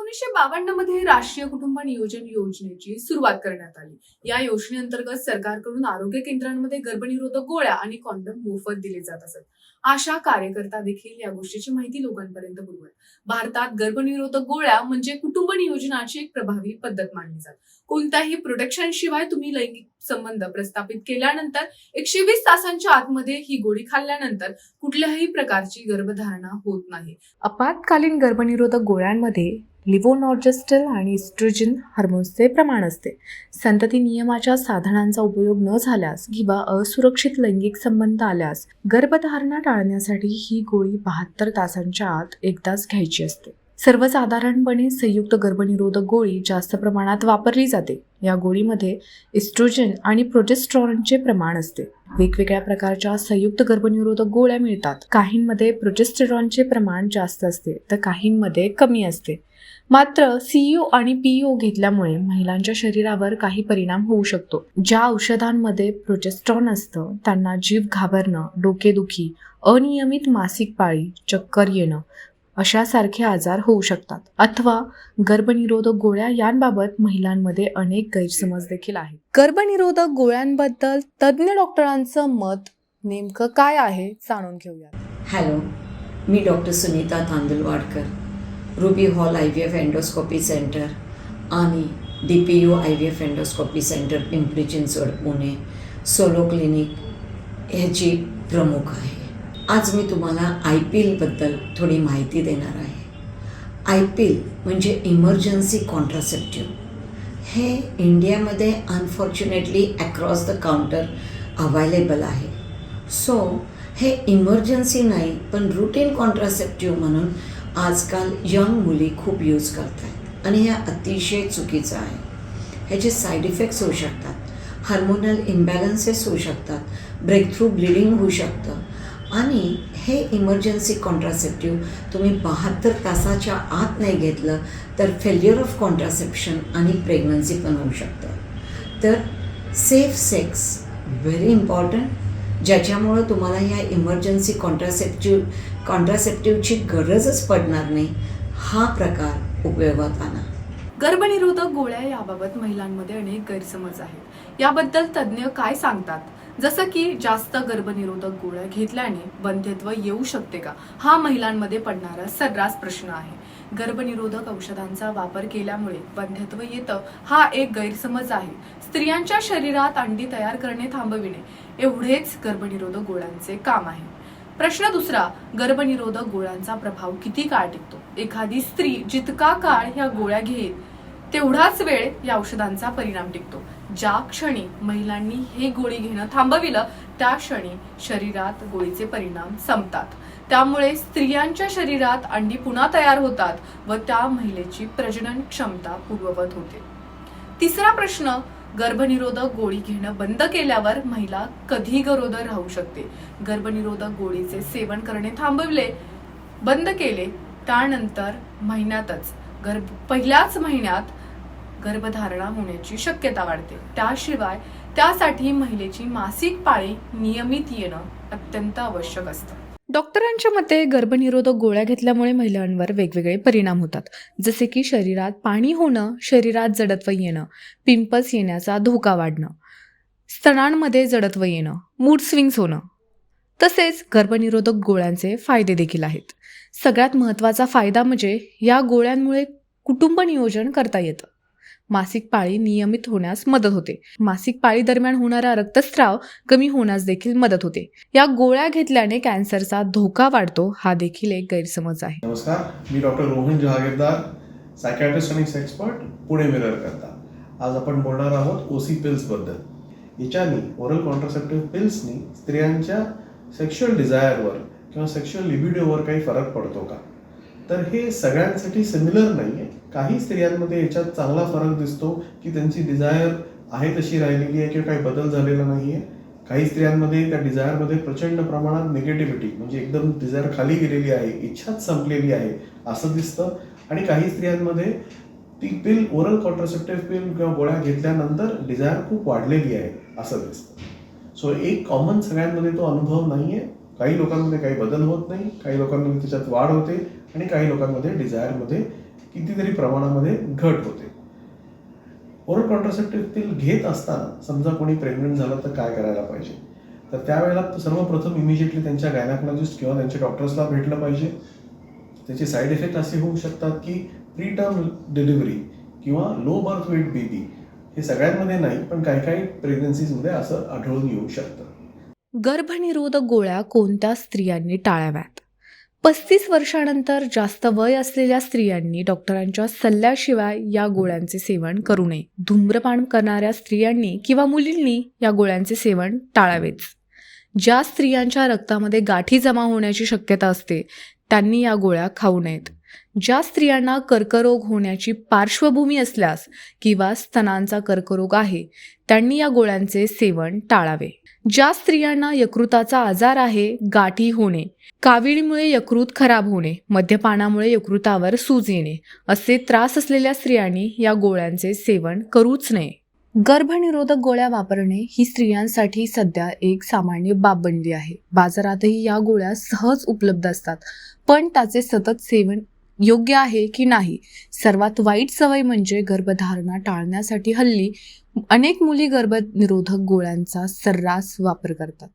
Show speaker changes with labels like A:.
A: एकोणीसशे बावन्नमध्ये राष्ट्रीय कुटुंब नियोजन योजनेची सुरुवात करण्यात आली. या योजनेअंतर्गत सरकारकडून आरोग्य केंद्रांमध्ये गर्भनिरोधक गोळ्या आणि कॉन्डम मोफत दिले जात असत. आशा कार्यकर्ता देखील या गोष्टीची माहिती लोकांपर्यंत पुरवत. भारतात गर्भनिरोधक गोळ्या म्हणजे कुटुंब नियोजनाची एक प्रभावी पद्धत मानली जात. कोणत्याही प्रोटेक्शन शिवाय तुम्ही लैंगिक संबंध प्रस्थापित केल्यानंतर एकशे वीस तासांच्या आतमध्ये ही गोळी खाल्ल्यानंतर कुठल्याही प्रकारची गर्भधारणा होत नाही. आपत्कालीन गर्भनिरोधक गोळ्यांमध्ये लिव्होनॉर्जेस्टल आणि इस्ट्रोजन हार्मोन्सचे प्रमाण असते. संतती नियमाच्या साधनांचा उपयोग न झाल्यास किंवा असुरक्षित लैंगिक संबंध आल्यास गर्भधारणा टाळण्यासाठी ही गोळी बहात्तर तासांच्या आत एकदाच घ्यायची असते. सर्वसाधारणपणे संयुक्त गर्भनिरोधक गोळी जास्त प्रमाणात वापरली जाते. या गोळीमध्ये इस्ट्रोजन आणि प्रोजेस्ट्रॉनचे प्रमाण असते. वेगवेगळ्या प्रकारच्या संयुक्त गर्भनिरोधक गोळ्या मिळतात. काहींमध्ये प्रोजेस्टेरॉनचे प्रमाण जास्त असते तर काहींमध्ये कमी असते. मात्र सीईओ आणि पीईओ घेतल्यामुळे महिलांच्या शरीरावर काही परिणाम होऊ शकतो. ज्या औषधांमध्ये प्रोजेस्ट्रॉन असतं त्यांना जीव घाबरणं डोकेदुखी अनियमित मासिक पाळी चक्कर येणं अशासारखे आजार होऊ शकतात. अथवा गर्भनिरोधक गोळ्या यांबाबत महिलांमध्ये अनेक गैरसमज देखील आहेत. गर्भनिरोधक गोळ्यांबद्दल तज्ज्ञ डॉक्टरांचं मत नेमकं काय आहे जाणून घेऊया
B: hello me doctor Sunita Tandulwadkar Ruby Hall I V F endoscopy centre आणि D P U I V F endoscopy centre Pimpri Chinchwad Pune solo clinic ह्याची प्रमुख आहे. आज मी तुम्हाला आय पी एलबद्दल थोडी माहिती देणार आहे. आय पी एल म्हणजे इमर्जन्सी कॉन्ट्रासेप्टिव्ह हे इंडियामध्ये unfortunately across the counter available आहे. सो हे इमर्जन्सी नाही पण रुटीन कॉन्ट्रासेप्टिव्ह म्हणून आजकाल यंग मुली खूप यूज करत आहेत आणि हे अतिशय चुकीचं आहे. ह्याचे साईड इफेक्ट्स होऊ शकतात हार्मोनल इम्बॅलन्सेस होऊ शकतात ब्रेकथ्रू ब्लिडिंग होऊ शकतं आणि हे इमर्जन्सी कॉन्ट्रासेप्टिव्ह तुम्ही बहात्तर तासाच्या आत नाही घेतलं तर फेल्युअर ऑफ कॉन्ट्रासेप्शन आणि प्रेग्नन्सी पण होऊ शकतं. तर सेफ सेक्स व्हेरी इम्पॉर्टंट ज्याच्यामुळं तुम्हाला ह्या इमर्जन्सी कॉन्ट्रासेप्टिव्ह कॉन्ट्रासेप्टिव्हची गरजच पडणार नाही हा प्रकार उपयोगात आणा.
A: गर्भनिरोधक गोळ्या याबाबत महिलांमध्ये अनेक गैरसमज आहेत. याबद्दल तज्ज्ञ काय सांगतात? जसं की जास्त गर्भनिरोधक गोळ्या घेतल्याने बंध्यत्व येऊ शकते का? हा महिलांमध्ये पडणारा सर्रास प्रश्न आहे. गर्भनिरोधक औषधांचा वापर केल्यामुळे बंध्यत्व येतं हा एक गैरसमज आहे. स्त्रियांच्या शरीरात अंडी तयार करणे थांबविणे एवढेच गर्भनिरोधक गोळ्यांचे काम आहे. प्रश्न दुसरा गर्भनिरोधक गोळ्यांचा प्रभाव किती काळ टिकतो? एखादी स्त्री जितका काळ ह्या गोळ्या घेईल तेवढाच वेळ या औषधांचा परिणाम टिकतो. ज्या क्षणी महिलांनी हे गोळी घेणं थांबविलं त्या क्षणी शरीरात गोळीचे परिणाम संपतात. त्यामुळे स्त्रियांच्या शरीरात अंडी पुन्हा तयार होतात व त्या महिलेची प्रजनन क्षमता पूर्ववत होते. तिसरा प्रश्न गर्भनिरोधक गोळी घेणं बंद केल्यावर महिला कधी गरोदर राहू शकते? गर्भनिरोधक गोळीचे सेवन करणे थांबवले बंद केले त्यानंतर महिन्यातच गर्भ पहिल्याच महिन्यात गर्भधारणा होण्याची शक्यता वाढते. त्याशिवाय त्यासाठी महिलेची मासिक पाळी नियमित येणं अत्यंत आवश्यक असतं. डॉक्टरांच्या मते गर्भनिरोधक गोळ्या घेतल्यामुळे महिलांवर वेगवेगळे परिणाम होतात. जसे की शरीरात पाणी होणं शरीरात जडत्व येणं पिंपल्स येण्याचा धोका वाढणं स्तनांमध्ये जडत्व येणं मूड स्विंग्स होणं. तसेच गर्भनिरोधक गोळ्यांचे फायदे देखील आहेत. सगळ्यात महत्त्वाचा फायदा म्हणजे या गोळ्यांमुळे कुटुंब नियोजन करता येतं. मासिक पाळी नियमित होण्यास मदत होते. मासिक पाळी दरम्यान होणारा रक्तस्राव कमी होण्यास देखील मदत होते. या गोळ्या घेतल्याने कॅन्सरचा धोका वाढतो हा देखील एक गैरसमज आहे.
C: नमस्कार मी डॉक्टर रोहन जहागीरदार सायकॅट्रिस्ट आणि एक्सपर्ट पुणे मिरर करता. आज आपण बोलणार आहोत ओसी पिल्सबद्दल. याच्यानी ओरल कॉन्ट्रासेप्टिव्ह पिल्सनी स्त्रियांच्या सेक्शुअल डिझायरवर किंवा सेक्शुअल लिबिडोवर काही फरक पडतो का? तर हे सगळ्यांसाठी सिमिलर नाही आहे काही स्त्रियांमध्ये याच्यात चांगला फरक दिसतो की त्यांची डिझायर आहे तशी राहिलेली आहे किंवा काही बदल झालेला नाही आहे काही स्त्रियांमध्ये त्या डिझायरमध्ये प्रचंड प्रमाणात निगेटिव्हिटी म्हणजे एकदम डिझायर खाली गेलेली आहे इच्छाच संपलेली आहे असं दिसतं. आणि काही स्त्रियांमध्ये ती पिल ओरल कॉन्ट्रासेप्टिव्ह पिल किंवा गोळ्या घेतल्यानंतर डिझायर खूप वाढलेली आहे असं दिसतं. सो एक कॉमन सगळ्यांमध्ये तो अनुभव नाही आहे काही लोकांमध्ये काही बदल होत नाही काही लोकांमध्ये त्याच्यात वाढ होते आणि काही लोकांमध्ये डिझायरमध्ये कितीतरी प्रमाणामध्ये घट होते. ओरल कॉन्ट्रासेप्टिव्ह पिल घेत असताना समजा कोणी प्रेग्नंट झालं तर काय करायला पाहिजे? तर त्यावेळेला सर्वप्रथम इमिजिएटली त्यांच्या गायनाकोलॉजिस्ट किंवा त्यांच्या डॉक्टर्सला भेटलं पाहिजे. त्याचे साईड इफेक्ट असे होऊ शकतात की प्री टर्म डिलिव्हरी किंवा लो बर्थ वेट बेबी हे सगळ्यांमध्ये नाही पण काही काही प्रेग्नन्सीजमध्ये असं आढळून येऊ शकतं.
A: गर्भनिरोधक गोळ्या कोणत्या स्त्रियांनी टाळाव्यात? पस्तीस वर्षानंतर जास्त वय असलेल्या स्त्रियांनी डॉक्टरांच्या सल्ल्याशिवाय या गोळ्यांचे सेवन करू नये. धूम्रपान करणाऱ्या स्त्रियांनी किंवा मुलींनी या गोळ्यांचे सेवन टाळावेच. ज्या स्त्रियांच्या रक्तामध्ये गाठी जमा होण्याची शक्यता असते त्यांनी या गोळ्या खाऊ नयेत. ज्या स्त्रियांना कर्करोग होण्याची पार्श्वभूमी असल्यास किंवा स्तनांचा कर्करोग आहे त्यांनी या गोळ्यांचे सेवन टाळावे. ज्या स्त्रियांना यकृताचा आजार आहे गाठी होणे काविळीमुळे यकृत खराब होणे मद्यपानामुळे यकृतावर सूज येणे असे त्रास असलेल्या स्त्रियांनी या गोळ्यांचे सेवन करूच नये. गर्भनिरोधक गोळ्या वापरणे ही स्त्रियांसाठी सध्या एक सामान्य बाब बनली आहे. बाजारातही या गोळ्या सहज उपलब्ध असतात पण त्याचे सतत सेवन योग्य आहे की नाही? सर्वात वाईट सवय म्हणजे गर्भधारणा टाळण्यासाठी हल्ली अनेक मुली गर्भनिरोधक गोळ्यांचा सर्रास वापर करतात.